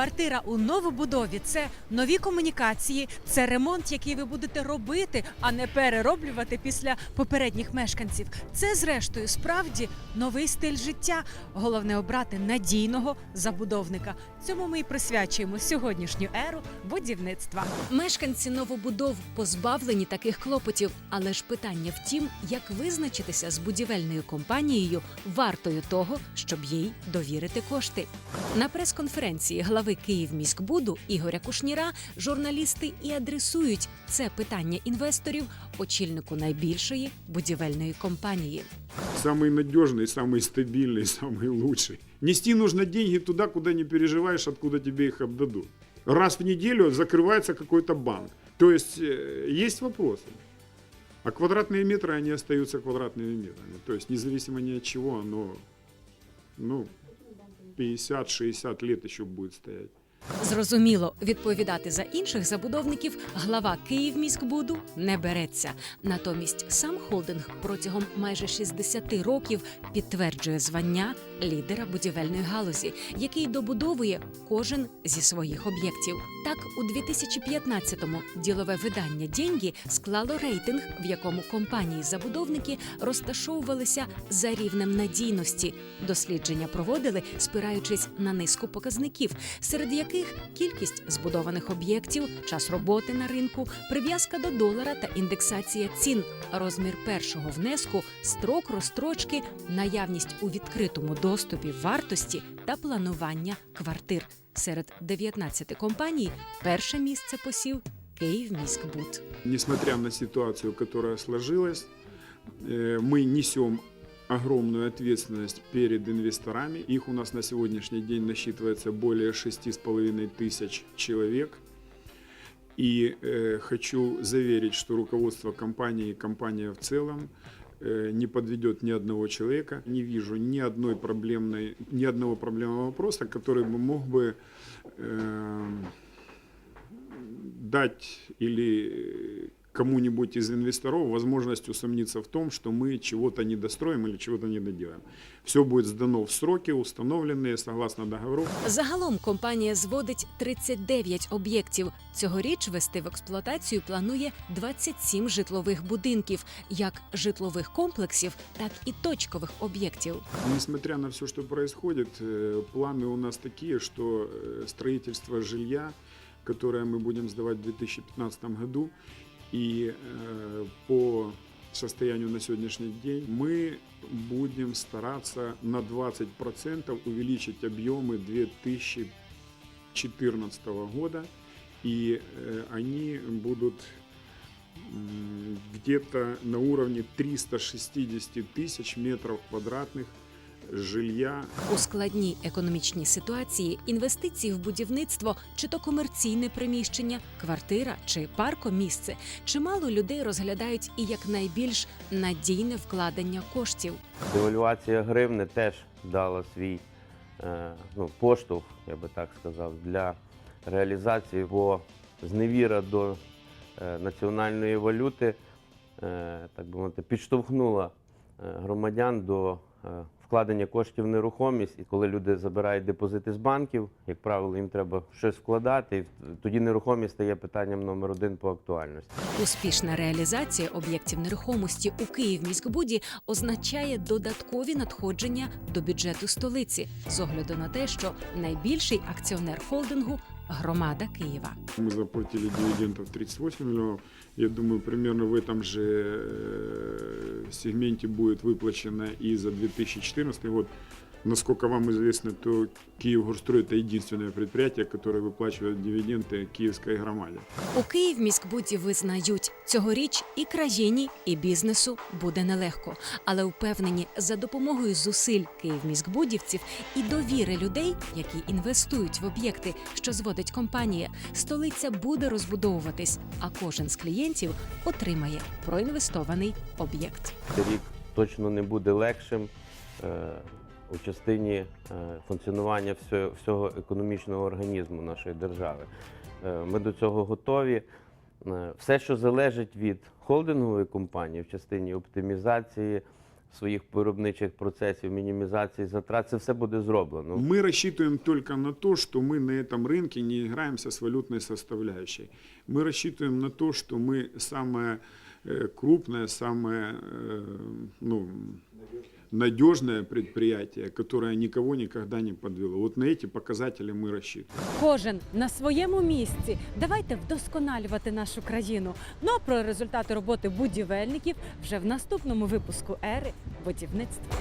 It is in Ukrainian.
Квартира у новобудові це нові комунікації, це ремонт, який ви будете робити, а не перероблювати після попередніх мешканців. Це, зрештою, справді новий стиль життя. Головне обрати надійного забудовника. Цьому ми і присвячуємо сьогоднішню еру будівництва. Мешканці новобудов позбавлені таких клопотів, але ж питання в тім, як визначитися з будівельною компанією вартою того, щоб їй довірити кошти. На прес-конференції глави Київміськбуду Ігоря Кушніра журналісти і адресують це питання інвесторів очільнику найбільшої будівельної компанії. Самый надежный, самый стабильный, самый лучший. Нести нужно деньги туда, куда не переживаешь, откуда тебе их отдадут. Раз в неделю закрывается какой-то банк. То есть э, есть вопросы. А квадратные метры, они остаются квадратными метрами. То есть независимо ни от чего, оно ну, 50-60 лет еще будет стоять. Зрозуміло, відповідати за інших забудовників глава Київміськбуду не береться. Натомість сам холдинг протягом майже 60 років підтверджує звання лідера будівельної галузі, який добудовує кожен зі своїх об'єктів. Так, у 2015-му ділове видання «Деньги» склало рейтинг, в якому компанії-забудовники розташовувалися за рівнем надійності. Дослідження проводили, спираючись на низку показників, серед яких кількість збудованих об'єктів, час роботи на ринку, прив'язка до долара та індексація цін, розмір першого внеску, строк розстрочки, наявність у відкритому доступі вартості та планування квартир. Серед 19 компаній перше місце посів Київміськбуд. Несмотря на ситуацию, которая сложилась, э, мы несем огромную ответственность перед инвесторами. Их у нас на сегодняшний день насчитывается более 6,5 тысяч человек. И э, хочу заверить, что руководство компании и компания в целом э, не подведет ни одного человека. Не вижу ни одной проблемной, ни одного проблемного вопроса, который бы мог бы э, дать или кому-нибудь из инвесторов возможность усомниться в том, что мы чего-то не достроим или чего-то не доделаем. Все будет сдано в сроки, установленные согласно договору. Загалом компанія зводить 39 об'єктів. Цьогоріч вести в експлуатацію планує 27 житлових будинків, як житлових комплексів, так і точкових об'єктів. Несмотря на все, что происходит, э, планы у нас такие, что э, строительство жилья, которое мы будем сдавать в 2015 году, и э, по состоянию на сегодняшний день мы будем стараться на 20% увеличить объемы 2014 года, и э, они будут м, где-то на уровне 360 тысяч метров квадратных жилья. У складній економічній ситуації інвестиції в будівництво, чи то комерційне приміщення, квартира чи паркомісце, чимало людей розглядають і як найбільш надійне вкладення коштів. Девальвація гривни теж дала свій е, ну, поштовх, я би так сказав, для реалізації, бо зневіра до е, національної валюти, е, так би мовити, підштовхнула е, громадян до е, вкладення коштів в нерухомість. І коли люди забирають депозити з банків, як правило, їм треба щось вкладати, і тоді нерухомість стає питанням номер один по актуальності. Успішна реалізація об'єктів нерухомості у Київміськбуді означає додаткові надходження до бюджету столиці з огляду на те, що найбільший акціонер холдингу громада Києва. Мы заплатили дивидендов 38 миллионов. Я думаю, примерно в этом же э, сегменте будет выплачено и за 2014 год. Насколько вам известно, то Киевгорстрой – это единственное предприятие, которое выплачивает дивиденды киевской громаде. У Київміськбуді визнають, цьогоріч і країні, і бізнесу буде нелегко, але впевнені, за допомогою зусиль київміськбудівців і довіри людей, які інвестують в об'єкти, що зводить компанія, столиця буде розбудовуватись, а кожен з клієнтів отримає проінвестований об'єкт. Цей рік точно не буде легшим е, у частині е, функціонування всього, всього економічного організму нашої держави. Е, Ми до цього готові. Е, Все, що залежить від холдингової компанії в частині оптимізації своїх виробничих процесів, мінімізації затрат, це все буде зроблено. Мы рассчитываем только на то, что мы на этом рынке не играемся с валютной составляющей. Мы рассчитываем на то, что мы самое э, крупное, самое э, ну, надежное предприятие, которое никого никогда не подвело. Вот на эти показатели мы рассчитываем. Кожен на своєму місці. Давайте вдосконалювати нашу країну. Ну а про результати роботи будівельників вже в наступному випуску ери будівництва.